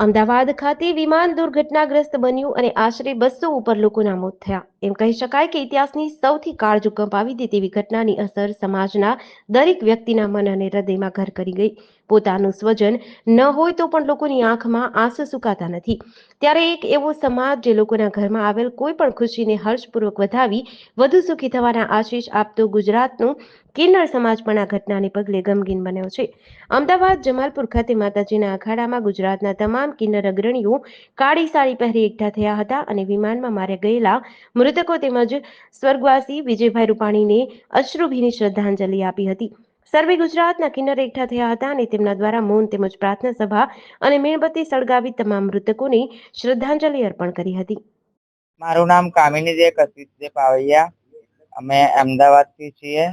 અમદાવાદ ખાતે વિમાન દુર્ઘટનાગ્રસ્ત બન્યું અને આશરે બસો ઉપર લોકોના મોત થયા. એમ કહી શકાય કે ઇતિહાસની સૌથી કાળજુ કંપાવી દે તેવી ઘટનાની અસર સમાજના દરેક વ્યક્તિના મન અને હૃદયમાં ઘર કરી ગઈ. પોતાનું સ્વજન ન હોય તો પણ લોકોની આંખમાં આંસુ સુકાતા નથી. ત્યારે એક એવો સમાજ જે લોકોના ઘરમાં આવેલ કોઈ પણ ખુશીને હર્ષપૂર્વક વધાવી, વધુ સુખી થવાના આશીષ આપતો ગુજરાતનું કિન્નર સમાજ પણ આ ઘટનાને પગલે ગમગીન બન્યો છે. અમદાવાદ, જમાલપુર ખાતે માતાજીના અખાડામાં ગુજરાતના તમામ કિન્નર અગ્રણીઓ કાળી સાડી પહેરી એકઠા થયા હતા અને વિમાનમાં માર્યા ગયેલા મૃતકો તેમજ સ્વર્ગવાસી વિજયભાઈ રૂપાણીને અશ્રુભીની શ્રદ્ધાંજલિ આપી હતી. સર્વે ગુજરાતના કિન્નર એકઠા થયા હતા અને તેમના દ્વારા મૌન તેમજ પ્રાર્થના સભા અને મીણબત્તી સળગાવી તમામ મૃતકોને શ્રદ્ધાંજલિ અર્પણ કરી હતી. મારું નામ કામિની જે કશિશ છે પાવૈયા. અમે અમદાવાદથી છીએ.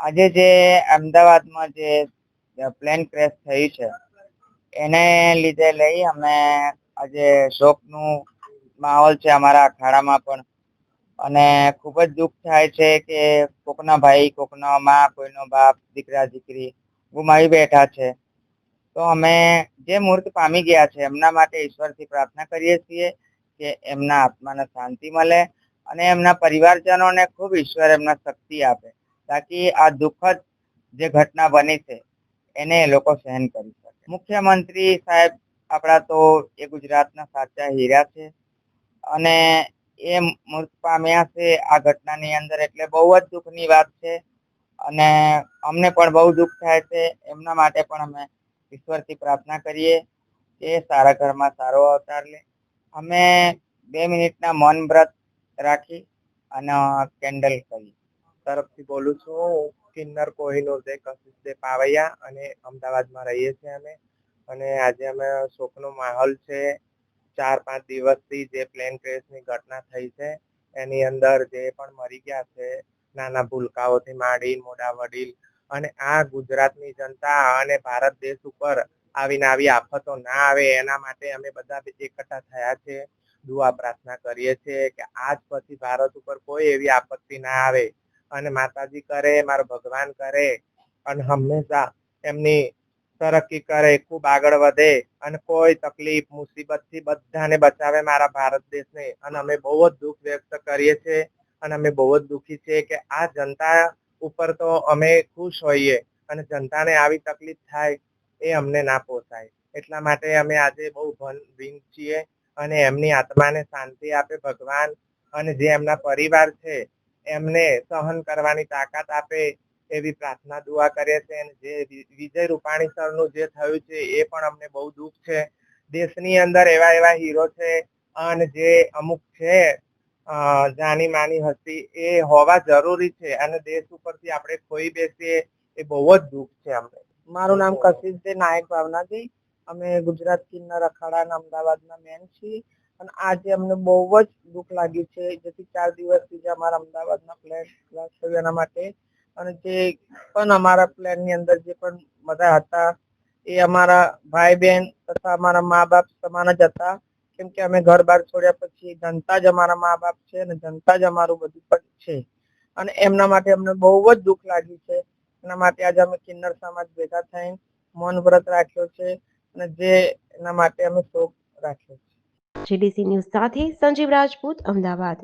આજે જે અમદાવાદમાં જે પ્લેન ક્રેશ થયું છે, એને લીધે લઈ અમે આજે શોકનું માહોલ છે અમારા અખાડામાં પણ. અને ખૂબ જ દુઃખ થાય છે કે કોકના ભાઈ, કોકનો મા, કોઈનો બાપ, દીકરા, દીકરી ગુમાવી બેઠા છે. તો અમે જે મૂર્ત પામી ગયા છે, એમના માટે ઈશ્વરથી પ્રાર્થના કરીએ છીએ કે એમના આત્માને શાંતિ મળે અને એમના પરિવારજનોને ખૂબ ઈશ્વર એમના શક્તિ આપે, તાકી આ દુઃખદ જે ઘટના બની છે, એને એ લોકો સહન કરી શકે. મુખ્યમંત્રી સાહેબ આપણા તો એ ગુજરાતના સાચા હીરા છે અને એ મૃત પામ્યા છે, આ ઘટનાની અંદર એટલે બહુ જ દુઃખની વાત છે. અને અમને પણ બહુ દુઃખ થાય છે. એમના માટે પણ અમે ઈશ્વરથી પ્રાર્થના કરીએ કે સારા ઘરમાં સારો અવતાર લે. અમે બે મિનિટના મૌન વ્રત રાખી અને કેન્ડલ કરી. તરફથી બોલું છું હું કિન્નર કોહિનૂર દે કશિશ દે પાવૈયા અને અમદાવાદમાં રહીએ છીએ અમે. અને આજે અમે શોકનો માહોલ છે. ચાર પાંચ દિવસથી જે પ્લેન ક્રેશની ઘટના થઈ છે, એની અંદર જે પણ મરી ગયા છે, નાના ભૂલકાઓથી માંડી મોટા વડીલ અને આ ગુજરાતની જનતા અને ભારત દેશ ઉપર આવીને આવી આફતો ના આવે, એના માટે અમે બધા એકઠા થયા છે. દુઆ પ્રાર્થના કરીએ છીએ કે આજ પછી ભારત ઉપર કોઈ એવી આપત્તિ ના આવે. અને માતાજી કરે, મારો ભગવાન કરે અને હંમેશા એમની તરક્કી કરે ખૂબ આગળ વધે અને કોઈ તકલીફ મુસીબતથી બધાને બચાવે મારા ભારત દેશને. અને અમે બહુ જ દુઃખ વ્યક્ત કરીએ છીએ અને અમે બહુ જ દુઃખી છીએ કે આ જનતા ઉપર તો અમે ખુશ હોઈએ અને જનતાને આવી તકલીફ થાય એ અમને ના પોસાય. એટલા માટે અમે આજે બહુ ભન છીએ અને એમની આત્માને શાંતિ આપે ભગવાન અને જે એમના પરિવાર છે, એમને સહન કરવાની તાકાત આપે એવી પ્રાર્થના દુઆ કરીએ છીએ અને જે વિજય રૂપાણી સરનું જે થયું છે એ પણ અમને બહુ દુઃખ છે. દેશની અંદર એવા એવા હીરો છે અને જે અમુક છે જાની માની હસ્તી એ હોવા જરૂરી છે અને દેશ ઉપરથી આપણે ખોઈ બેસીએ એ બહુ જ દુઃખ છે અમને. મારું નામ કશિશ નાયક ભાવનાજી. અમે ગુજરાત કિન્નર અખાડાના અમદાવાદના મેન છીએ અને આજે અમને બહુ જ દુઃખ લાગ્યું છે. જેથી ચાર દિવસથી જે અમારા અમદાવાદના ફ્લેટ ક્લાસ થયું એના માટે. અને જે પણ અમારા પ્લેનની અંદર જે પણ બધા હતા, એ અમારા ભાઈ બહેન તથા અમારા મા બાપ સમાન જ હતા. કેમ કે અમે ઘર બહાર છોડ્યા પછી જનતા જ અમારા મા બાપ છે અને જનતા જ અમારું બધું પણ છે. અને એમના માટે અમને બહુ જ દુઃખ લાગ્યું છે. એના માટે આજે અમે કિન્નર સમાજ ભેગા થઈને મૌન વ્રત રાખ્યો છે અને જે એના માટે અમે શોક રાખ્યો છે. જીડીસી ન્યૂઝ સાથે સંજીવ રાજપૂત, અમદાવાદ.